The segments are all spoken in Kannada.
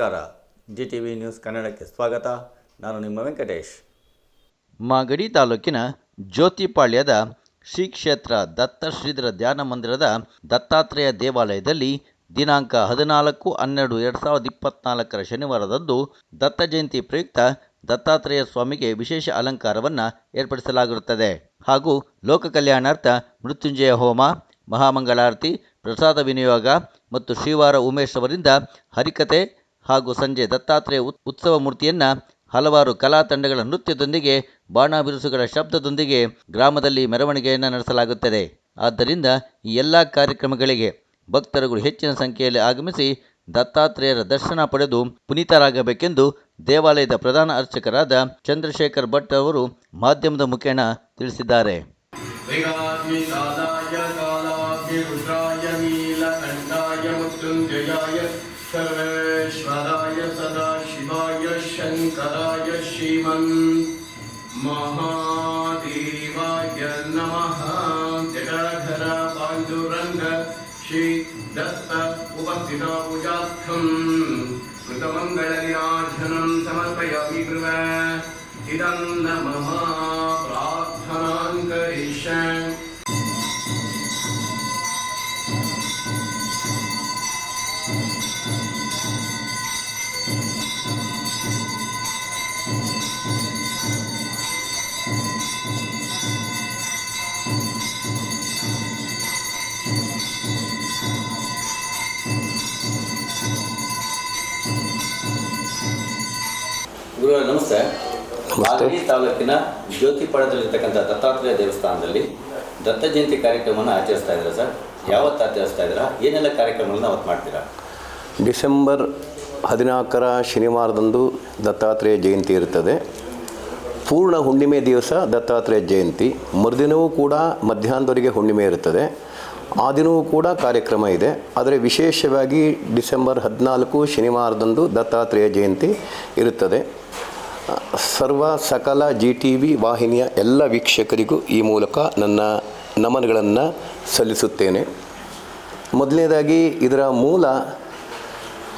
ನಮಸ್ಕಾರ. ಜಿ ಟಿ ವಿ ನ್ಯೂಸ್ ಕನ್ನಡಕ್ಕೆ ಸ್ವಾಗತ. ನಾನು ನಿಮ್ಮ ವೆಂಕಟೇಶ್. ಮಾಗಡಿ ತಾಲೂಕಿನ ಜ್ಯೋತಿಪಾಳ್ಯದ ಶ್ರೀ ಕ್ಷೇತ್ರ ದತ್ತ ಶ್ರೀಧರ ಧ್ಯಾನ ಮಂದಿರದ ದತ್ತಾತ್ರೇಯ ದೇವಾಲಯದಲ್ಲಿ ದಿನಾಂಕ ಹದಿನಾಲ್ಕು ಹನ್ನೆರಡು ಎರಡು ಸಾವಿರದ ಇಪ್ಪತ್ನಾಲ್ಕರ ಶನಿವಾರದಂದು ದತ್ತ ಜಯಂತಿ ಪ್ರಯುಕ್ತ ದತ್ತಾತ್ರೇಯ ಸ್ವಾಮಿಗೆ ವಿಶೇಷ ಅಲಂಕಾರವನ್ನು ಏರ್ಪಡಿಸಲಾಗಿರುತ್ತದೆ. ಹಾಗೂ ಲೋಕ ಕಲ್ಯಾಣಾರ್ಥ ಮೃತ್ಯುಂಜಯ ಹೋಮ, ಮಹಾಮಂಗಳಾರತಿ, ಪ್ರಸಾದ ವಿನಿಯೋಗ ಮತ್ತು ಶ್ರೀವಾರ ಉಮೇಶ್ ಅವರಿಂದ ಹರಿಕತೆ ಹಾಗೂ ಸಂಜೆ ದತ್ತಾತ್ರೇಯ ಉತ್ಸವ ಮೂರ್ತಿಯನ್ನ ಹಲವಾರು ಕಲಾ ತಂಡಗಳ ನೃತ್ಯದೊಂದಿಗೆ ಬಾಣ ಬಿರುಸುಗಳ ಶಬ್ದದೊಂದಿಗೆ ಗ್ರಾಮದಲ್ಲಿ ಮೆರವಣಿಗೆಯನ್ನು ನಡೆಸಲಾಗುತ್ತದೆ. ಆದ್ದರಿಂದ ಈ ಎಲ್ಲ ಕಾರ್ಯಕ್ರಮಗಳಿಗೆ ಭಕ್ತರುಗಳು ಹೆಚ್ಚಿನ ಸಂಖ್ಯೆಯಲ್ಲಿ ಆಗಮಿಸಿ ದತ್ತಾತ್ರೇಯರ ದರ್ಶನ ಪಡೆದು ಪುನೀತರಾಗಬೇಕೆಂದು ದೇವಾಲಯದ ಪ್ರಧಾನ ಅರ್ಚಕರಾದ ಚಂದ್ರಶೇಖರ್ ಭಟ್ ಅವರು ಮಾಧ್ಯಮದ ಮುಖೇನ ತಿಳಿಸಿದ್ದಾರೆ. ಸರ್ವೇ श्रीमन् महादेवाय नमः जटाधर पाण्डुरङ्ग श्रीदत्त उपस्थिता पूजार्थम् कृतमङ्गलनिराजनं समर्पयामि कृप इदं न मम ಗುರುಗಳೇ ನಮಸ್ತೆ. ಮಾಗಡಿ ತಾಲೂಕಿನ ಜ್ಯೋತಿಪಾಳದಲ್ಲಿರ್ತಕ್ಕಂಥ ದತ್ತಾತ್ರೇಯ ದೇವಸ್ಥಾನದಲ್ಲಿ ದತ್ತ ಜಯಂತಿ ಕಾರ್ಯಕ್ರಮವನ್ನು ಆಚರಿಸ್ತಾ ಇದ್ದೀರಾ ಸರ್? ಯಾವತ್ತು ಆಚರಿಸ್ತಾ ಇದ್ದೀರಾ? ಏನೆಲ್ಲ ಕಾರ್ಯಕ್ರಮಗಳನ್ನ ಅವತ್ತು ಮಾಡ್ತೀರಾ? ಡಿಸೆಂಬರ್ ಹದಿನಾಲ್ಕರ ಶನಿವಾರದಂದು ದತ್ತಾತ್ರೇಯ ಜಯಂತಿ ಇರ್ತದೆ ಪೂರ್ಣ ಹುಣ್ಣಿಮೆ ದಿವಸ ದತ್ತಾತ್ರೇಯ ಜಯಂತಿ. ಮರುದಿನವೂ ಕೂಡ ಮಧ್ಯಾಹ್ನದವರೆಗೆ ಹುಣ್ಣಿಮೆ ಇರುತ್ತದೆ. ಆ ದಿನವೂ ಕೂಡ ಕಾರ್ಯಕ್ರಮ ಇದೆ. ಆದರೆ ವಿಶೇಷವಾಗಿ ಡಿಸೆಂಬರ್ ಹದಿನಾಲ್ಕು ಶನಿವಾರದಂದು ದತ್ತಾತ್ರೇಯ ಜಯಂತಿ ಇರುತ್ತದೆ. ಸರ್ವ ಸಕಲ ಜಿ ಟಿ ವಿ ವಾಹಿನಿಯ ಎಲ್ಲ ವೀಕ್ಷಕರಿಗೂ ಈ ಮೂಲಕ ನನ್ನ ನಮನಗಳನ್ನು ಸಲ್ಲಿಸುತ್ತೇನೆ. ಮೊದಲನೇದಾಗಿ ಇದರ ಮೂಲ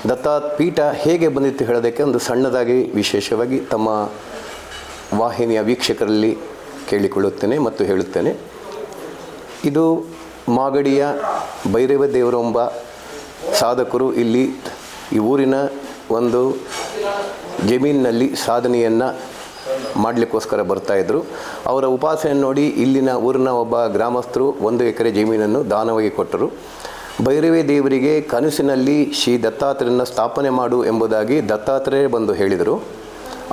ದತ್ತಾಪೀಠ ಹೇಗೆ ಬಂದಿತ್ತು ಹೇಳೋದಕ್ಕೆ ಒಂದು ಸಣ್ಣದಾಗಿ ವಿಶೇಷವಾಗಿ ತಮ್ಮ ವಾಹಿನಿಯ ವೀಕ್ಷಕರಲ್ಲಿ ಕೇಳಿಕೊಳ್ಳುತ್ತೇನೆ ಮತ್ತು ಹೇಳುತ್ತೇನೆ. ಇದು ಮಾಗಡಿಯ ಭೈರವ ದೇವರೊಂಬ ಸಾಧಕರು ಇಲ್ಲಿ ಈ ಊರಿನ ಒಂದು ಜಮೀನಿನಲ್ಲಿ ಸಾಧನೆಯನ್ನು ಮಾಡಲಿಕ್ಕೋಸ್ಕರ ಬರ್ತಾಯಿದ್ರು ಅವರ ಉಪಾಸನೆಯನ್ನು ನೋಡಿ ಇಲ್ಲಿನ ಊರಿನ ಒಬ್ಬ ಗ್ರಾಮಸ್ಥರು ಒಂದು ಎಕರೆ ಜಮೀನನ್ನು ದಾನವಾಗಿ ಕೊಟ್ಟರು. ಭೈರವಿ ದೇವರಿಗೆ ಕನಸಿನಲ್ಲಿ ಶ್ರೀ ದತ್ತಾತ್ರೇಯನ ಸ್ಥಾಪನೆ ಮಾಡು ಎಂಬುದಾಗಿ ದತ್ತಾತ್ರೇಯ ಬಂದು ಹೇಳಿದರು.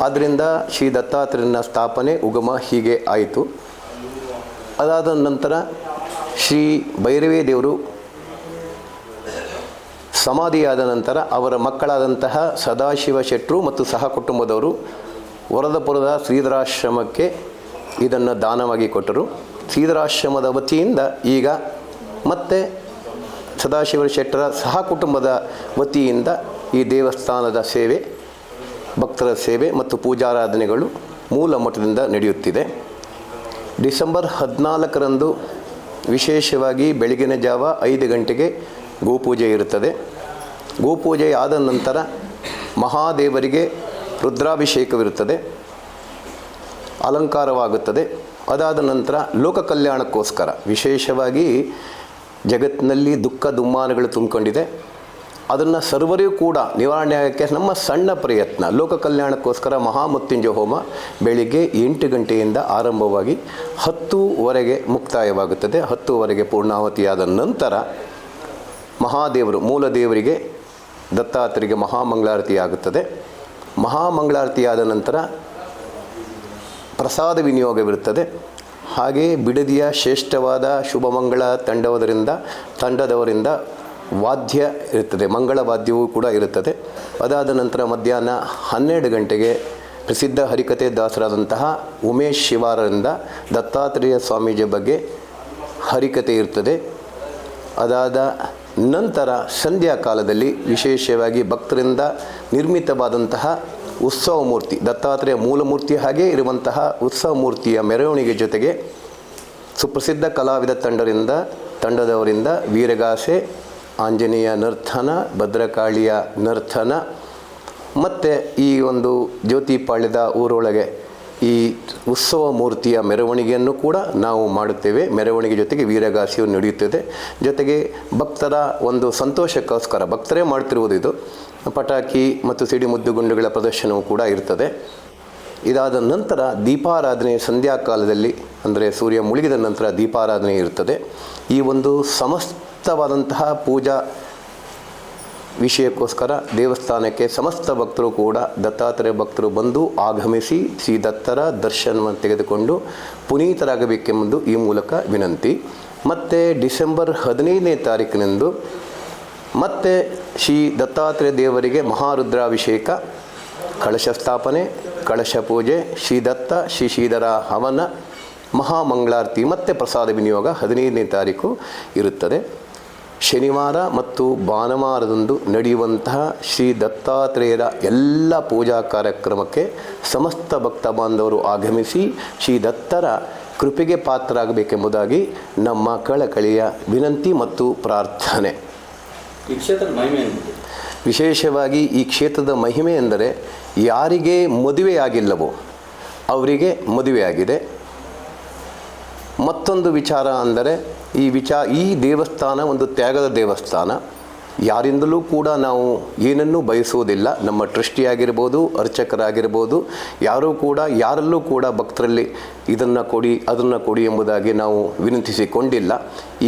ಆದ್ದರಿಂದ ಶ್ರೀ ದತ್ತಾತ್ರೇಯನ ಸ್ಥಾಪನೆ ಉಗಮ ಹೀಗೆ ಆಯಿತು. ಅದಾದ ನಂತರ ಶ್ರೀ ಭೈರವೇ ದೇವರು ಸಮಾಧಿಯಾದ ನಂತರ ಅವರ ಮಕ್ಕಳಾದಂತಹ ಸದಾಶಿವ ಶೆಟ್ಟರು ಮತ್ತು ಸಹ ಕುಟುಂಬದವರು ವರದಪುರದ ಶ್ರೀಧರಾಶ್ರಮಕ್ಕೆ ಇದನ್ನು ದಾನವಾಗಿ ಕೊಟ್ಟರು. ಶ್ರೀಧರಾಶ್ರಮದ ವತಿಯಿಂದ ಈಗ ಮತ್ತೆ ಸದಾಶಿವ ಶೆಟ್ಟರ ಸಹ ಕುಟುಂಬದ ವತಿಯಿಂದ ಈ ದೇವಸ್ಥಾನದ ಸೇವೆ, ಭಕ್ತರ ಸೇವೆ ಮತ್ತು ಪೂಜಾರಾಧನೆಗಳು ಮೂಲ ಮಠದಿಂದ ನಡೆಯುತ್ತಿದೆ. ಡಿಸೆಂಬರ್ ಹದಿನಾಲ್ಕರಂದು ವಿಶೇಷವಾಗಿ ಬೆಳಗಿನ ಜಾವ ಐದು ಗಂಟೆಗೆ ಗೋಪೂಜೆ ಇರುತ್ತದೆ. ಗೋಪೂಜೆ ಆದ ನಂತರ ಮಹಾದೇವರಿಗೆ ರುದ್ರಾಭಿಷೇಕವಿರುತ್ತದೆ. ಅಲಂಕಾರವಾಗುತ್ತದೆ. ಅದಾದ ನಂತರ ಲೋಕ ಕಲ್ಯಾಣಕ್ಕೋಸ್ಕರ ವಿಶೇಷವಾಗಿ ಜಗತ್ತಿನಲ್ಲಿ ದುಃಖ ದುಮ್ಮಾನಗಳು ತುಂಬಿಕೊಂಡಿದೆ. ಅದನ್ನು ಸರ್ವರಿಗೂ ಕೂಡ ನಿವಾರಣೆ ಆಗೋಕ್ಕೆ ನಮ್ಮ ಸಣ್ಣ ಪ್ರಯತ್ನ. ಲೋಕ ಕಲ್ಯಾಣಕ್ಕೋಸ್ಕರ ಮಹಾಮೃತ್ಯುಂಜಯ ಹೋಮ ಬೆಳಿಗ್ಗೆ ಎಂಟು ಗಂಟೆಯಿಂದ ಆರಂಭವಾಗಿ ಹತ್ತುವರೆಗೆ ಮುಕ್ತಾಯವಾಗುತ್ತದೆ. ಹತ್ತೂವರೆಗೆ ಪೂರ್ಣಾವತಿಯಾದ ನಂತರ ಮಹಾದೇವರು ಮೂಲ ದೇವರಿಗೆ ದತ್ತಾತ್ರಿಗೆ ಮಹಾಮಂಗಳಾರತಿ ಆಗುತ್ತದೆ ಮಹಾಮಂಗಳಾರತಿಯಾದ ನಂತರ ಪ್ರಸಾದ ವಿನಿಯೋಗವಿರುತ್ತದೆ. ಹಾಗೆಯೇ ಬಿಡದಿಯ ಶ್ರೇಷ್ಠವಾದ ಶುಭಮಂಗಳ ತಂಡವದರಿಂದ, ತಂಡದವರಿಂದ ವಾದ್ಯ ಇರುತ್ತದೆ. ಮಂಗಳ ವಾದ್ಯವೂ ಕೂಡ ಇರುತ್ತದೆ. ಅದಾದ ನಂತರ ಮಧ್ಯಾಹ್ನ ಹನ್ನೆರಡು ಗಂಟೆಗೆ ಪ್ರಸಿದ್ಧ ಹರಿಕತೆ ದಾಸರಾದಂತಹ ಉಮೇಶ್ ಶಿವಾರರಿಂದ ದತ್ತಾತ್ರೇಯ ಸ್ವಾಮೀಜಿಯ ಬಗ್ಗೆ ಹರಿಕತೆ ಇರ್ತದೆ. ಅದಾದ ನಂತರ ಸಂಧ್ಯಾ ಕಾಲದಲ್ಲಿ ವಿಶೇಷವಾಗಿ ಭಕ್ತರಿಂದ ನಿರ್ಮಿತವಾದಂತಹ ಉತ್ಸವ ಮೂರ್ತಿ, ದತ್ತಾತ್ರೇಯ ಮೂಲ ಮೂರ್ತಿ ಹಾಗೇ ಇರುವಂತಹ ಉತ್ಸವ ಮೂರ್ತಿಯ ಮೆರವಣಿಗೆ ಜೊತೆಗೆ ಸುಪ್ರಸಿದ್ಧ ಕಲಾವಿದ ತಂಡರಿಂದ, ತಂಡದವರಿಂದ ವೀರಗಾಸೆ, ಆಂಜನೇಯ ನರ್ತನ, ಭದ್ರಕಾಳಿಯ ನರ್ತನ ಮತ್ತು ಈ ಒಂದು ಜ್ಯೋತಿಪಾಳ್ಯದ ಊರೊಳಗೆ ಈ ಉತ್ಸವ ಮೂರ್ತಿಯ ಮೆರವಣಿಗೆಯನ್ನು ಕೂಡ ನಾವು ಮಾಡುತ್ತೇವೆ. ಮೆರವಣಿಗೆ ಜೊತೆಗೆ ವೀರಗಾಸಿಯು ನಡೆಯುತ್ತದೆ. ಜೊತೆಗೆ ಭಕ್ತರ ಒಂದು ಸಂತೋಷಕ್ಕೋಸ್ಕರ, ಭಕ್ತರೇ ಮಾಡ್ತಿರುವುದು ಇದು. ಪಟಾಕಿ ಮತ್ತು ಸಿಡಿಮುದ್ದುಗುಂಡುಗಳ ಪ್ರದರ್ಶನವೂ ಕೂಡ ಇರ್ತದೆ. ಇದಾದ ನಂತರ ದೀಪಾರಾಧನೆ ಸಂಧ್ಯಾಕಾಲದಲ್ಲಿ, ಅಂದರೆ ಸೂರ್ಯ ಮುಳುಗಿದ ನಂತರ ದೀಪಾರಾಧನೆ ಇರ್ತದೆ. ಈ ಒಂದು ಸಮಸ್ತವಾದಂತಹ ಪೂಜಾ ವಿಷಯಕ್ಕೋಸ್ಕರ ದೇವಸ್ಥಾನಕ್ಕೆ ಸಮಸ್ತ ಭಕ್ತರು ಕೂಡ ದತ್ತಾತ್ರೇಯ ಭಕ್ತರು ಬಂದು ಆಗಮಿಸಿ ಶ್ರೀ ದತ್ತರ ದರ್ಶನವನ್ನು ತೆಗೆದುಕೊಂಡು ಪುನೀತರಾಗಬೇಕೆಂಬುದು ಈ ಮೂಲಕ ವಿನಂತಿ. ಮತ್ತು ಡಿಸೆಂಬರ್ ಹದಿನೈದನೇ ತಾರೀಕಿನಂದು ಮತ್ತೆ ಶ್ರೀ ದತ್ತಾತ್ರೇಯ ದೇವರಿಗೆ ಮಹಾರುದ್ರಾಭಿಷೇಕ, ಕಳಶ ಸ್ಥಾಪನೆ, ಕಳಶ ಪೂಜೆ ಶ್ರೀ ದತ್ತ ಶ್ರೀ ಶ್ರೀಧರ ಹವನ, ಮಹಾಮಂಗಳಾರತಿ ಮತ್ತು ಪ್ರಸಾದ ವಿನಿಯೋಗ ಹದಿನೈದನೇ ತಾರೀಕು ಇರುತ್ತದೆ. ಶನಿವಾರ ಮತ್ತು ಭಾನುವಾರದಂದು ನಡೆಯುವಂತಹ ಶ್ರೀ ದತ್ತಾತ್ರೇಯರ ಎಲ್ಲ ಪೂಜಾ ಕಾರ್ಯಕ್ರಮಕ್ಕೆ ಸಮಸ್ತ ಭಕ್ತ ಬಾಂಧವರು ಆಗಮಿಸಿ ಶ್ರೀ ದತ್ತರ ಕೃಪೆಗೆ ಪಾತ್ರರಾಗಬೇಕೆಂಬುದಾಗಿ ನಮ್ಮ ಕಳಕಳಿಯ ವಿನಂತಿ ಮತ್ತು ಪ್ರಾರ್ಥನೆ. ಈ ಕ್ಷೇತ್ರದ ಮಹಿಮೆ ವಿಶೇಷವಾಗಿ ಈ ಕ್ಷೇತ್ರದ ಮಹಿಮೆ ಎಂದರೆ ಯಾರಿಗೆ ಮದುವೆಯಾಗಿಲ್ಲವೋ ಅವರಿಗೆ ಮದುವೆಯಾಗಿದೆ. ಮತ್ತೊಂದು ವಿಚಾರ ಅಂದರೆ ಈ ವಿಚಾ ಈ ದೇವಸ್ಥಾನ ಒಂದು ತ್ಯಾಗದ ದೇವಸ್ಥಾನ. ಯಾರಿಂದಲೂ ಕೂಡ ನಾವು ಏನನ್ನೂ ಬಯಸುವುದಿಲ್ಲ. ನಮ್ಮ ಟ್ರಸ್ಟಿಯಾಗಿರ್ಬೋದು, ಅರ್ಚಕರಾಗಿರ್ಬೋದು, ಯಾರೂ ಕೂಡ, ಯಾರಲ್ಲೂ ಕೂಡ ಭಕ್ತರಲ್ಲಿ ಇದನ್ನು ಕೊಡಿ, ಅದನ್ನು ಕೊಡಿ ಎಂಬುದಾಗಿ ನಾವು ವಿನಂತಿಸಿಕೊಂಡಿಲ್ಲ.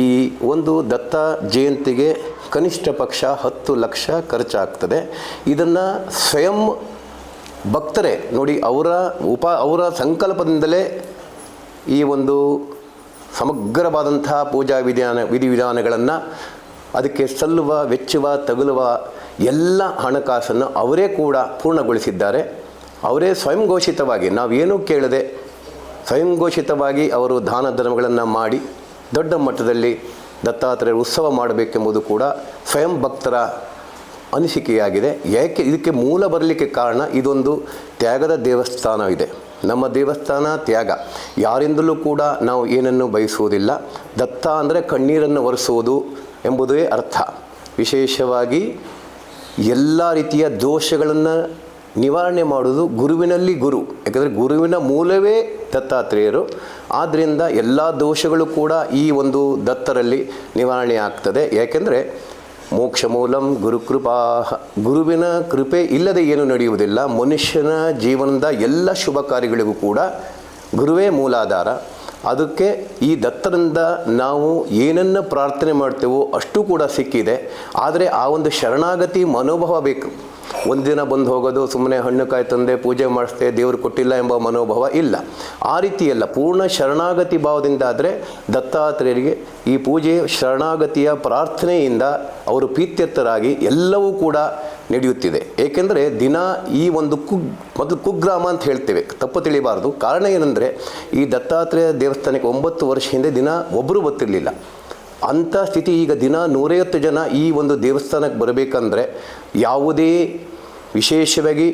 ಈ ಒಂದು ದತ್ತ ಜಯಂತಿಗೆ ಕನಿಷ್ಠ ಪಕ್ಷ ಹತ್ತು ಲಕ್ಷ ಖರ್ಚಾಗ್ತದೆ. ಇದನ್ನು ಸ್ವಯಂ ಭಕ್ತರೇ, ನೋಡಿ ಅವರ ಉಪ, ಅವರ ಸಂಕಲ್ಪದಿಂದಲೇ ಈ ಒಂದು ಸಮಗ್ರವಾದಂತಹ ಪೂಜಾ ವಿಧಾನ, ವಿಧಿವಿಧಾನಗಳನ್ನು ಅದಕ್ಕೆ ಸಲ್ಲುವ, ವೆಚ್ಚುವ, ತಗುಲುವ ಎಲ್ಲ ಹಣಕಾಸನ್ನು ಅವರೇ ಕೂಡ ಪೂರ್ಣಗೊಳಿಸಿದ್ದಾರೆ. ಅವರೇ ಸ್ವಯಂ ಘೋಷಿತವಾಗಿ ನಾವೇನೂ ಕೇಳದೆ ಸ್ವಯಂ ಘೋಷಿತವಾಗಿ ಅವರು ದಾನ ಧರ್ಮಗಳನ್ನು ಮಾಡಿ ದೊಡ್ಡ ಮಟ್ಟದಲ್ಲಿ ದತ್ತಾತ್ರೇಯ ಉತ್ಸವ ಮಾಡಬೇಕೆಂಬುದು ಕೂಡ ಸ್ವಯಂ ಭಕ್ತರ ಅನಿಸಿಕೆಯಾಗಿದೆ. ಯಾಕೆ? ಇದಕ್ಕೆ ಮೂಲ ಬರಲಿಕ್ಕೆ ಕಾರಣ ಇದೊಂದು ತ್ಯಾಗದ ದೇವಸ್ಥಾನವಿದೆ. ನಮ್ಮ ದೇವಸ್ಥಾನ ತ್ಯಾಗ. ಯಾರಿಂದಲೂ ಕೂಡ ನಾವು ಏನನ್ನು ಬಯಸುವುದಿಲ್ಲ. ದತ್ತ ಅಂದರೆ ಕಣ್ಣೀರನ್ನು ಒರೆಸುವುದು ಎಂಬುದೇ ಅರ್ಥ. ವಿಶೇಷವಾಗಿ ಎಲ್ಲ ರೀತಿಯ ದೋಷಗಳನ್ನು ನಿವಾರಣೆ ಮಾಡುವುದು ಗುರುವಿನಲ್ಲಿ ಗುರು. ಯಾಕಂದರೆ ಗುರುವಿನ ಮೂಲವೇ ದತ್ತಾತ್ರೇಯರು. ಆದ್ದರಿಂದ ಎಲ್ಲ ದೋಷಗಳು ಕೂಡ ಈ ಒಂದು ದತ್ತರಲ್ಲಿ ನಿವಾರಣೆ ಆಗ್ತದೆ. ಯಾಕೆಂದರೆ ಮೋಕ್ಷ ಮೂಲಂ ಗುರುಕೃಪಾ. ಗುರುವಿನ ಕೃಪೆ ಇಲ್ಲದೆ ಏನು ನಡೆಯುವುದಿಲ್ಲ. ಮನುಷ್ಯನ ಜೀವನದ ಎಲ್ಲ ಶುಭ ಕಾರ್ಯಗಳಿಗೂ ಕೂಡ ಗುರುವೇ ಮೂಲಾಧಾರ. ಅದಕ್ಕೆ ಈ ದತ್ತರಿಂದ ನಾವು ಏನನ್ನು ಪ್ರಾರ್ಥನೆ ಮಾಡ್ತೇವೋ ಅಷ್ಟು ಕೂಡ ಸಿಕ್ಕಿದೆ. ಆದರೆ ಆ ಒಂದು ಶರಣಾಗತಿ ಮನೋಭಾವ ಬೇಕು. ಒಂದಿನ ಬಂದು ಹೋಗೋದು ಸುಮ್ಮನೆ ಹಣ್ಣು ಕಾಯಿ ತಂದೆ, ಪೂಜೆ ಮಾಡಿಸ್ದೆ, ದೇವರು ಕೊಟ್ಟಿಲ್ಲ ಎಂಬ ಮನೋಭಾವ ಇಲ್ಲ. ಆ ರೀತಿಯಲ್ಲ ಪೂರ್ಣ ಶರಣಾಗತಿ ಭಾವದಿಂದ ಆದರೆ ದತ್ತಾತ್ರೇಯರಿಗೆ ಈ ಪೂಜೆ ಶರಣಾಗತಿಯ ಪ್ರಾರ್ಥನೆಯಿಂದ ಅವರು ಪ್ರೀತ್ಯರ್ಥರಾಗಿ ಎಲ್ಲವೂ ಕೂಡ ನಡೆಯುತ್ತಿದೆ. ಏಕೆಂದರೆ ದಿನ ಈ ಒಂದು ಕುಗ್ ಮೊದಲು ಕುಗ್ರಾಮ ಅಂತ ಹೇಳ್ತೇವೆ. ತಪ್ಪು ತಿಳಿಬಾರ್ದು. ಕಾರಣ ಏನಂದರೆ, ಈ ದತ್ತಾತ್ರೇಯ ದೇವಸ್ಥಾನಕ್ಕೆ ಒಂಬತ್ತು ವರ್ಷ ಹಿಂದೆ ದಿನ ಒಬ್ಬರು ಗೊತ್ತಿರಲಿಲ್ಲ ಅಂಥ ಸ್ಥಿತಿ ಈಗ ದಿನ ನೂರೈವತ್ತು ಜನ ಈ ಒಂದು ದೇವಸ್ಥಾನಕ್ಕೆ ಬರಬೇಕಂದ್ರೆ ಯಾವುದೇ ವಿಶೇಷವಾಗಿ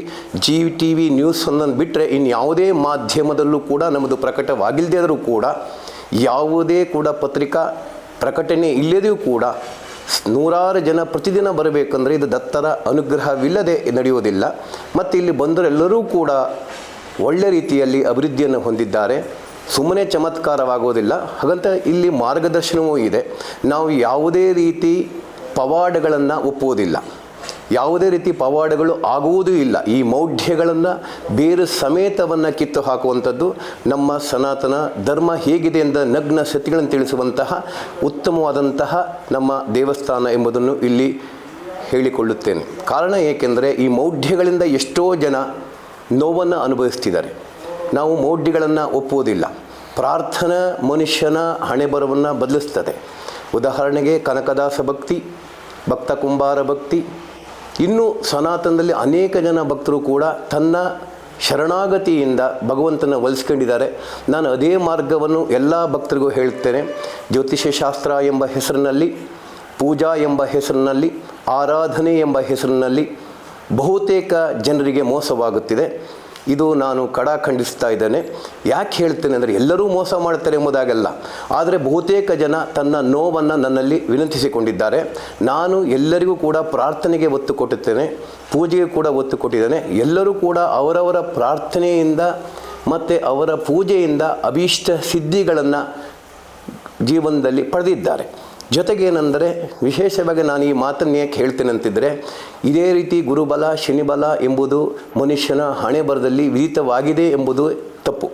ಜಿ ಟಿ ವಿ ನ್ಯೂಸ್ ಒಂದನ್ನು ಬಿಟ್ಟರೆ ಇನ್ನು ಯಾವುದೇ ಮಾಧ್ಯಮದಲ್ಲೂ ಕೂಡ ನಮ್ಮದು ಪ್ರಕಟವಾಗಿಲ್ಲದೇ ಆದರೂ ಕೂಡ ಯಾವುದೇ ಕೂಡ ಪತ್ರಿಕಾ ಪ್ರಕಟಣೆ ಇಲ್ಲದೆಯೂ ಕೂಡ ನೂರಾರು ಜನ ಪ್ರತಿದಿನ ಬರಬೇಕಂದ್ರೆ ಇದು ದತ್ತರ ಅನುಗ್ರಹವಿಲ್ಲದೆ ನಡೆಯುವುದಿಲ್ಲ. ಮತ್ತು ಇಲ್ಲಿ ಬಂದರೆಲ್ಲರೂ ಕೂಡ ಒಳ್ಳೆ ರೀತಿಯಲ್ಲಿ ಅಭಿವೃದ್ಧಿಯನ್ನು ಹೊಂದಿದ್ದಾರೆ. ಸುಮ್ಮನೆ ಚಮತ್ಕಾರವಾಗುವುದಿಲ್ಲ ಹಾಗಂತ ಇಲ್ಲಿ ಮಾರ್ಗದರ್ಶನವೂ ಇದೆ. ನಾವು ಯಾವುದೇ ರೀತಿ ಪವಾಡಗಳನ್ನು ಒಪ್ಪುವುದಿಲ್ಲ. ಯಾವುದೇ ರೀತಿ ಪವಾಡಗಳು ಆಗುವುದೂ ಇಲ್ಲ. ಈ ಮೌಢ್ಯಗಳನ್ನು ಬೇರು ಸಮೇತವನ್ನು ಕಿತ್ತು ಹಾಕುವಂಥದ್ದು ನಮ್ಮ ಸನಾತನ ಧರ್ಮ ಹೇಗಿದೆ ಎಂದ ನಗ್ನ ಸತಿಗಳನ್ನು ತಿಳಿಸುವಂತಹ ಉತ್ತಮವಾದಂತಹ ನಮ್ಮ ದೇವಸ್ಥಾನ ಎಂಬುದನ್ನು ಇಲ್ಲಿ ಹೇಳಿಕೊಳ್ಳುತ್ತೇನೆ. ಕಾರಣ ಏಕೆಂದರೆ ಈ ಮೌಢ್ಯಗಳಿಂದ ಎಷ್ಟೋ ಜನ ನೋವನ್ನು ಅನುಭವಿಸ್ತಿದ್ದಾರೆ. ನಾವು ಮೌಢ್ಯಗಳನ್ನು ಒಪ್ಪುವುದಿಲ್ಲ. ಪ್ರಾರ್ಥನಾ ಮನುಷ್ಯನ ಹಣೆಬರವನ್ನು ಬದಲಿಸ್ತದೆ. ಉದಾಹರಣೆಗೆ ಕನಕದಾಸ ಭಕ್ತಿ, ಭಕ್ತ ಕುಂಬಾರ ಭಕ್ತಿ ಇನ್ನು ಸನಾತನದಲ್ಲಿ ಅನೇಕ ಜನ ಭಕ್ತರು ಕೂಡ ತನ್ನ ಶರಣಾಗತಿಯಿಂದ ಭಗವಂತನ ಒಲಿಸ್ಕೊಂಡಿದ್ದಾರೆ ನಾನು ಅದೇ ಮಾರ್ಗವನ್ನು ಎಲ್ಲ ಭಕ್ತರಿಗೂ ಹೇಳ್ತೇನೆ ಜ್ಯೋತಿಷ್ಯ ಶಾಸ್ತ್ರ ಎಂಬ ಹೆಸರಿನಲ್ಲಿ, ಪೂಜಾ ಎಂಬ ಹೆಸರಿನಲ್ಲಿ, ಆರಾಧನೆ ಎಂಬ ಹೆಸರಿನಲ್ಲಿ ಬಹುತೇಕ ಜನರಿಗೆ ಮೋಸವಾಗುತ್ತಿದೆ. ಇದು ನಾನು ಕಡ ಖಂಡಿಸ್ತಾ ಇದ್ದೇನೆ. ಯಾಕೆ ಹೇಳ್ತೇನೆ ಅಂದರೆ ಎಲ್ಲರೂ ಮೋಸ ಮಾಡ್ತಾರೆ ಎಂಬುದಾಗಲ್ಲ. ಆದರೆ ಬಹುತೇಕ ಜನ ತನ್ನ ನೋವನ್ನು ನನ್ನಲ್ಲಿ ವಿನಂತಿಸಿಕೊಂಡಿದ್ದಾರೆ. ನಾನು ಎಲ್ಲರಿಗೂ ಕೂಡ ಪ್ರಾರ್ಥನೆಗೆ ಒತ್ತು ಕೊಟ್ಟುತ್ತೇನೆ ಪೂಜೆಗೆ ಕೂಡ ಒತ್ತು ಕೊಟ್ಟಿದ್ದೇನೆ. ಎಲ್ಲರೂ ಕೂಡ ಅವರವರ ಪ್ರಾರ್ಥನೆಯಿಂದ ಮತ್ತು ಅವರ ಪೂಜೆಯಿಂದ ಅಭೀಷ್ಟ ಸಿದ್ಧಿಗಳನ್ನು ಜೀವನದಲ್ಲಿ ಪಡೆದಿದ್ದಾರೆ. ಜೊತೆಗೇನೆಂದರೆ, ವಿಶೇಷವಾಗಿ ನಾನು ಈ ಮಾತನ್ನು ಯಾಕೆ ಹೇಳ್ತೇನೆ ಇದೇ ರೀತಿ ಗುರುಬಲ, ಶನಿಬಲ ಎಂಬುದು ಮನುಷ್ಯನ ಹಣೆ ಬರದಲ್ಲಿ ವಿಹಿತವಾಗಿದೆ ಎಂಬುದು ತಪ್ಪು.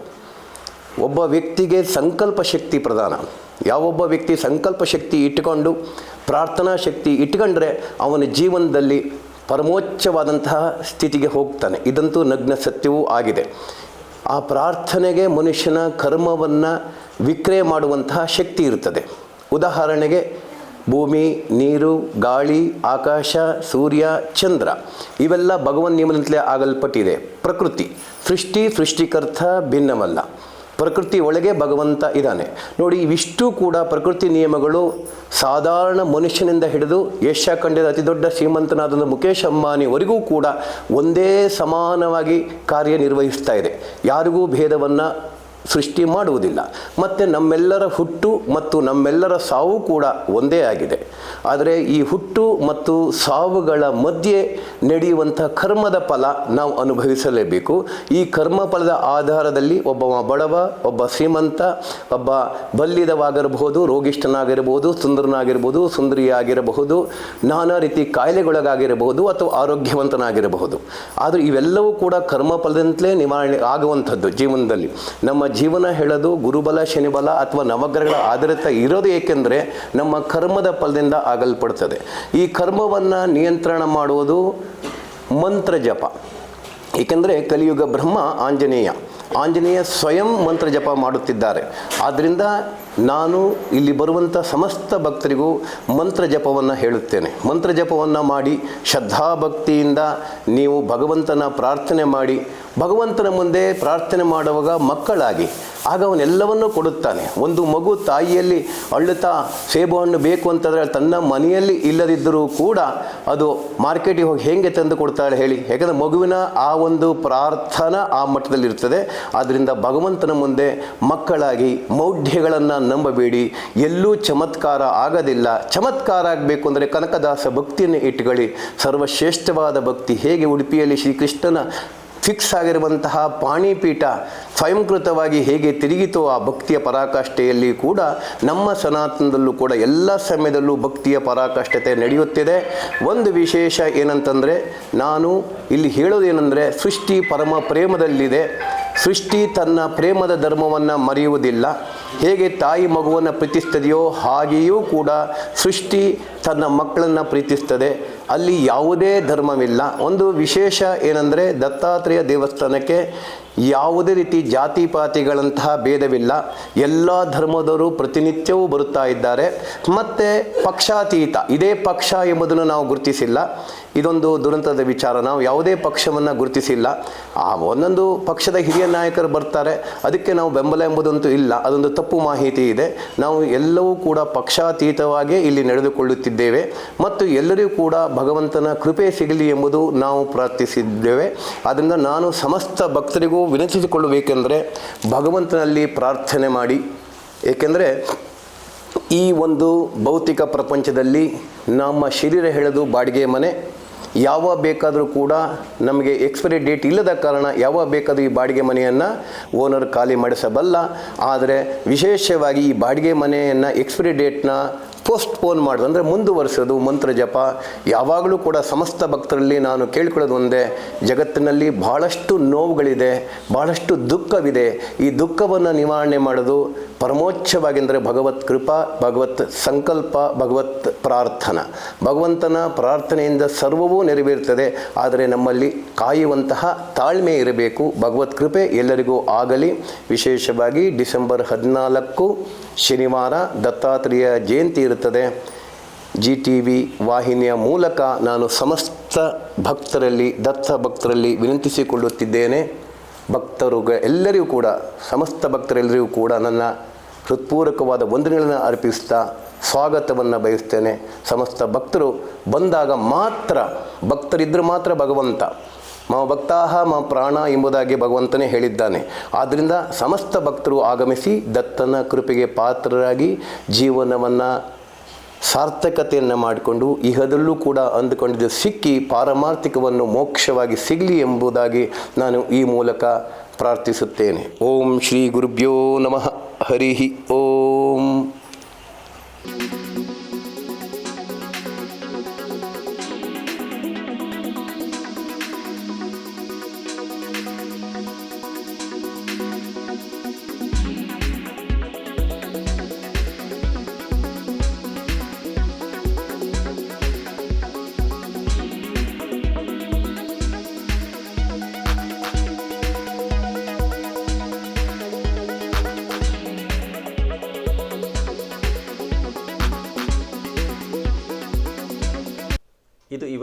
ಒಬ್ಬ ವ್ಯಕ್ತಿಗೆ ಸಂಕಲ್ಪ ಶಕ್ತಿ ಪ್ರಧಾನ. ಯಾವೊಬ್ಬ ವ್ಯಕ್ತಿ ಸಂಕಲ್ಪ ಶಕ್ತಿ ಇಟ್ಟುಕೊಂಡು, ಪ್ರಾರ್ಥನಾ ಶಕ್ತಿ ಇಟ್ಕೊಂಡ್ರೆ, ಅವನ ಜೀವನದಲ್ಲಿ ಪರಮೋಚ್ಚವಾದಂತಹ ಸ್ಥಿತಿಗೆ ಹೋಗ್ತಾನೆ. ಇದಂತೂ ನಗ್ನ ಸತ್ಯವೂ ಆಗಿದೆ. ಆ ಪ್ರಾರ್ಥನೆಗೆ ಮನುಷ್ಯನ ಕರ್ಮವನ್ನು ವಿಕ್ರಯ ಮಾಡುವಂತಹ ಶಕ್ತಿ ಇರುತ್ತದೆ ಉದಾಹರಣೆಗೆ ಭೂಮಿ, ನೀರು, ಗಾಳಿ, ಆಕಾಶ, ಸೂರ್ಯ, ಚಂದ್ರ. ಇವೆಲ್ಲ ಭಗವನ್ ನಿಯಮದಿಂದಲೇ ಆಗಲ್ಪಟ್ಟಿದೆ. ಪ್ರಕೃತಿ. ಸೃಷ್ಟಿ, ಸೃಷ್ಟಿಕರ್ತ ಭಿನ್ನವಲ್ಲ. ಪ್ರಕೃತಿ ಒಳಗೆ ಭಗವಂತ ಇದ್ದಾನೆ. ನೋಡಿ, ಇವಿಷ್ಟು ಕೂಡ ಪ್ರಕೃತಿ ನಿಯಮಗಳು ಸಾಧಾರಣ ಮನುಷ್ಯನಿಂದ ಹಿಡಿದು ಏಷ್ಯಾ ಖಂಡದ ಅತಿ ದೊಡ್ಡ ಶ್ರೀಮಂತನಾದ ಮುಖೇಶ್ ಅಂಬಾನಿವರೆಗೂ ಕೂಡ ಒಂದೇ ಸಮಾನವಾಗಿ ಕಾರ್ಯನಿರ್ವಹಿಸ್ತಾ ಇದೆ. ಯಾರಿಗೂ ಭೇದವನ್ನು ಸೃಷ್ಟಿ ಮಾಡುವುದಿಲ್ಲ. ಮತ್ತು ನಮ್ಮೆಲ್ಲರ ಹುಟ್ಟು ಮತ್ತು ನಮ್ಮೆಲ್ಲರ ಸಾವು ಕೂಡ ಒಂದೇ ಆಗಿದೆ. ಆದರೆ ಈ ಹುಟ್ಟು ಮತ್ತು ಸಾವುಗಳ ಮಧ್ಯೆ ನಡೆಯುವಂಥ ಕರ್ಮದ ಫಲ ನಾವು ಅನುಭವಿಸಲೇಬೇಕು. ಈ ಕರ್ಮ ಫಲದ ಆಧಾರದಲ್ಲಿ ಒಬ್ಬ ಬಡವ, ಒಬ್ಬ ಶ್ರೀಮಂತ, ಒಬ್ಬ ಬಲ್ಲಿದವಾಗಿರಬಹುದು, ರೋಗಿಷ್ಠನಾಗಿರಬಹುದು ಸುಂದರನಾಗಿರ್ಬೋದು ಸುಂದರಿಯಾಗಿರಬಹುದು, ನಾನಾ ರೀತಿ ಕಾಯಿಲೆಗೊಳಗಾಗಿರಬಹುದು ಅಥವಾ ಆರೋಗ್ಯವಂತನಾಗಿರಬಹುದು. ಆದರೆ ಇವೆಲ್ಲವೂ ಕೂಡ ಕರ್ಮ ಫಲದಿಂದಲೇ ನಿವಾರಣೆ ಆಗುವಂಥದ್ದು ಜೀವನದಲ್ಲಿ. ನಮ್ಮ ಜೀವನ ಹೇಳೋದು, ಗುರುಬಲ, ಶನಿಬಲ ಅಥವಾ ನವಗ್ರಹಗಳ ಆಧಾರಿತ ಇರೋದು ಏಕೆಂದರೆ ನಮ್ಮ ಕರ್ಮದ ಫಲದಿಂದ ಆಗಲ್ಪಡ್ತದೆ. ಈ ಕರ್ಮವನ್ನು ನಿಯಂತ್ರಣ ಮಾಡುವುದು ಮಂತ್ರ ಜಪ. ಏಕೆಂದರೆ ಕಲಿಯುಗ ಬ್ರಹ್ಮ ಆಂಜನೇಯ. ಆಂಜನೇಯ ಸ್ವಯಂ ಮಂತ್ರ ಜಪ ಮಾಡುತ್ತಿದ್ದಾರೆ. ಆದ್ದರಿಂದ ನಾನು ಇಲ್ಲಿ ಬರುವಂಥ ಸಮಸ್ತ ಭಕ್ತರಿಗೂ ಮಂತ್ರ ಜಪವನ್ನು ಹೇಳುತ್ತೇನೆ. ಮಂತ್ರ ಜಪವನ್ನು ಮಾಡಿ ಶ್ರದ್ಧಾಭಕ್ತಿಯಿಂದ ನೀವು ಭಗವಂತನ ಪ್ರಾರ್ಥನೆ ಮಾಡಿ. ಭಗವಂತನ ಮುಂದೆ ಪ್ರಾರ್ಥನೆ ಮಾಡುವಾಗ ಮಕ್ಕಳಾಗಿ ಆಗ ಅವನೆಲ್ಲವನ್ನೂ ಕೊಡುತ್ತಾನೆ. ಒಂದು ಮಗು ತಾಯಿಯಲ್ಲಿ ಅಳ್ಳುತ್ತಾ ಸೇಬು ಹಣ್ಣು ಬೇಕು ಅಂತಂದರೆ ತನ್ನ ಮನೆಯಲ್ಲಿ ಇಲ್ಲದಿದ್ದರೂ ಕೂಡ ಅದು ಮಾರ್ಕೆಟಿಗೆ ಹೋಗಿ ಹೇಗೆ ತಂದು ಕೊಡ್ತಾಳೆ ಹೇಳಿ. ಯಾಕಂದರೆ ಮಗುವಿನ ಆ ಒಂದು ಪ್ರಾರ್ಥನಾ ಆ ಮಟ್ಟದಲ್ಲಿರ್ತದೆ ಆದ್ದರಿಂದ ಭಗವಂತನ ಮುಂದೆ ಮಕ್ಕಳಾಗಿ ಮೌಢ್ಯಗಳನ್ನು ನಂಬಬೇಡಿ. ಎಲ್ಲೂ ಚಮತ್ಕಾರ ಆಗೋದಿಲ್ಲ. ಚಮತ್ಕಾರ ಆಗಬೇಕು ಅಂದರೆ ಕನಕದಾಸ ಭಕ್ತಿಯನ್ನು ಇಟ್ಟುಕೊಳ್ಳಿ ಸರ್ವಶ್ರೇಷ್ಠವಾದ ಭಕ್ತಿ ಹೇಗೆ ಉಡುಪಿಯಲ್ಲಿ ಶ್ರೀಕೃಷ್ಣನ ಫಿಕ್ಸ್ ಆಗಿರುವಂತಹ ಪಾಣಿಪೀಠ ಸ್ವಯಂಕೃತವಾಗಿ ಹೇಗೆ ತಿರುಗಿತೋ ಆ ಭಕ್ತಿಯ ಪರಾಕಾಷ್ಠೆಯಲ್ಲಿ ಕೂಡ ನಮ್ಮ ಸನಾತನದಲ್ಲೂ ಕೂಡ ಎಲ್ಲ ಸಮಯದಲ್ಲೂ ಭಕ್ತಿಯ ಪರಾಕಾಷ್ಠತೆ ನಡೆಯುತ್ತಿದೆ. ಒಂದು ವಿಶೇಷ ಏನಂತಂದರೆ, ನಾನು ಇಲ್ಲಿ ಹೇಳೋದೇನೆಂದರೆ, ಸೃಷ್ಟಿ ಪರಮ ಪ್ರೇಮದಲ್ಲಿದೆ. ಸೃಷ್ಟಿ ತನ್ನ ಪ್ರೇಮದ ಧರ್ಮವನ್ನು ಮರೆಯುವುದಿಲ್ಲ. ಹೇಗೆ ತಾಯಿ ಮಗುವನ್ನು ಪ್ರೀತಿಸ್ತದೆಯೋ ಹಾಗೆಯೂ ಕೂಡ ಸೃಷ್ಟಿ ತನ್ನ ಮಕ್ಕಳನ್ನು ಪ್ರೀತಿಸ್ತದೆ. ಅಲ್ಲಿ ಯಾವುದೇ ಧರ್ಮವಿಲ್ಲ. ಒಂದು ವಿಶೇಷ ಏನಂದರೆ ದತ್ತಾತ್ರೇಯ ದೇವಸ್ಥಾನಕ್ಕೆ ಯಾವುದೇ ರೀತಿ ಜಾತಿ ಪಾತಿಗಳಂತಹ ಭೇದವಿಲ್ಲ. ಎಲ್ಲ ಧರ್ಮದವರು ಪ್ರತಿನಿತ್ಯವೂ ಬರುತ್ತಾ ಇದ್ದಾರೆ. ಮತ್ತು ಪಕ್ಷಾತೀತ. ಇದೇ ಪಕ್ಷ ಎಂಬುದನ್ನು ನಾವು ಗುರುತಿಸಿಲ್ಲ. ಇದೊಂದು ದುರಂತದ ವಿಚಾರ. ನಾವು ಯಾವುದೇ ಪಕ್ಷವನ್ನು ಗುರುತಿಸಿಲ್ಲ. ಆ ಒಂದೊಂದು ಪಕ್ಷದ ಹಿರಿಯ ನಾಯಕರು ಬರ್ತಾರೆ. ಅದಕ್ಕೆ ನಾವು ಬೆಂಬಲ ಎಂಬುದಂತೂ ಇಲ್ಲ. ಅದೊಂದು ತಪ್ಪು ಮಾಹಿತಿ ಇದೆ. ನಾವು ಎಲ್ಲವೂ ಕೂಡ ಪಕ್ಷಾತೀತವಾಗಿ ಇಲ್ಲಿ ನಡೆದುಕೊಳ್ಳುತ್ತಿದ್ದೇವೆ. ಮತ್ತು ಎಲ್ಲರಿಗೂ ಕೂಡ ಭಗವಂತನ ಕೃಪೆ ಸಿಗಲಿ ಎಂಬುದು ನಾವು ಪ್ರಾರ್ಥಿಸಿದ್ದೇವೆ. ಆದ್ದರಿಂದ ನಾನು ಸಮಸ್ತ ಭಕ್ತರಿಗೂ ವಿನಂತಿಸಿಕೊಳ್ಳಬೇಕೆಂದರೆ ಭಗವಂತನಲ್ಲಿ ಪ್ರಾರ್ಥನೆ ಮಾಡಿ. ಏಕೆಂದರೆ ಈ ಒಂದು ಭೌತಿಕ ಪ್ರಪಂಚದಲ್ಲಿ ನಮ್ಮ ಶರೀರ ಹೇಳೋದು ಬಾಡಿಗೆ ಮನೆ ಯಾವ ಬೇಕಾದರೂ ಕೂಡ ನಮಗೆ ಎಕ್ಸ್ಪೈರಿ ಡೇಟ್ ಇಲ್ಲದ ಕಾರಣ ಯಾವ ಬೇಕಾದರೂ ಈ ಬಾಡಿಗೆ ಮನೆಯನ್ನು ಓನರ್ ಖಾಲಿ ಮಾಡಿಸಬಲ್ಲ. ಆದರೆ ವಿಶೇಷವಾಗಿ ಈ ಬಾಡಿಗೆ ಮನೆಯನ್ನು ಎಕ್ಸ್ಪೈರಿ ಡೇಟ್ನ ಪೋಸ್ಟ್ಪೋನ್ ಮಾಡೋದು. ಅಂದರೆ ಮುಂದುವರಿಸೋದು, ಮಂತ್ರ ಜಪ. ಯಾವಾಗಲೂ ಕೂಡ ಸಮಸ್ತ ಭಕ್ತರಲ್ಲಿ ನಾನು ಕೇಳ್ಕೊಳ್ಳೋದು ಒಂದೇ, ಜಗತ್ತಿನಲ್ಲಿ ಬಹಳಷ್ಟು ನೋವುಗಳಿದೆ, ಬಹಳಷ್ಟು ದುಃಖವಿದೆ. ಈ ದುಃಖವನ್ನು ನಿವಾರಣೆ ಮಾಡೋದು ಪರಮೋಚ್ಛವಾಗಿ ಅಂದರೆ ಭಗವತ್ ಕೃಪಾ, ಭಗವತ್ ಸಂಕಲ್ಪ, ಭಗವತ್ ಪ್ರಾರ್ಥನಾ. ಭಗವಂತನ ಪ್ರಾರ್ಥನೆಯಿಂದ ಸರ್ವವೂ ನೆರವೇರುತ್ತದೆ ಆದರೆ ನಮ್ಮಲ್ಲಿ ಕಾಯುವಂತಹ ತಾಳ್ಮೆ ಇರಬೇಕು. ಭಗವತ್ ಕೃಪೆ ಎಲ್ಲರಿಗೂ ಆಗಲಿ. ವಿಶೇಷವಾಗಿ ಡಿಸೆಂಬರ್ ಹದಿನಾಲ್ಕು ಶನಿವಾರ ದತ್ತಾತ್ರೇಯ ಜಯಂತಿ ಇರುತ್ತದೆ ಜಿ ಟಿ ವಿ ವಾಹಿನಿಯ ಮೂಲಕ ನಾನು ಸಮಸ್ತ ಭಕ್ತರಲ್ಲಿ, ದತ್ತ ಭಕ್ತರಲ್ಲಿ ವಿನಂತಿಸಿಕೊಳ್ಳುತ್ತಿದ್ದೇನೆ. ಭಕ್ತರು ಎಲ್ಲರಿಗೂ ಕೂಡ, ಸಮಸ್ತ ಭಕ್ತರೆಲ್ಲರಿಗೂ ಕೂಡ ನನ್ನ ಹೃತ್ಪೂರ್ವಕವಾದ ವಂದನೆಗಳನ್ನು ಅರ್ಪಿಸ್ತಾ ಸ್ವಾಗತವನ್ನು ಬಯಸ್ತೇನೆ. ಸಮಸ್ತ ಭಕ್ತರು ಬಂದಾಗ ಮಾತ್ರ ಭಕ್ತರಿದ್ದರೆ ಮಾತ್ರ ಭಗವಂತ. ಮಾ ಭಕ್ತಾಹ ಮಾ ಪ್ರಾಣ ಎಂಬುದಾಗಿ ಭಗವಂತನೇ ಹೇಳಿದ್ದಾನೆ. ಆದ್ದರಿಂದ ಸಮಸ್ತ ಭಕ್ತರು ಆಗಮಿಸಿ ದತ್ತನ ಕೃಪೆಗೆ ಪಾತ್ರರಾಗಿ ಜೀವನವನ್ನು ಸಾರ್ಥಕತೆಯನ್ನು ಮಾಡಿಕೊಂಡು ಇಹದಲ್ಲೂ ಕೂಡ ಅಂದುಕೊಂಡಿದ್ದು ಸಿಕ್ಕಿ ಪಾರಮಾರ್ಥಿಕವನ್ನು ಮೋಕ್ಷವಾಗಿ ಸಿಗಲಿ ಎಂಬುದಾಗಿ ನಾನು ಈ ಮೂಲಕ ಪ್ರಾರ್ಥಿಸುತ್ತೇನೆ. ಓಂ ಶ್ರೀ ಗುರುಭ್ಯೋ ನಮಃ. ಹರಿ ಓಂ.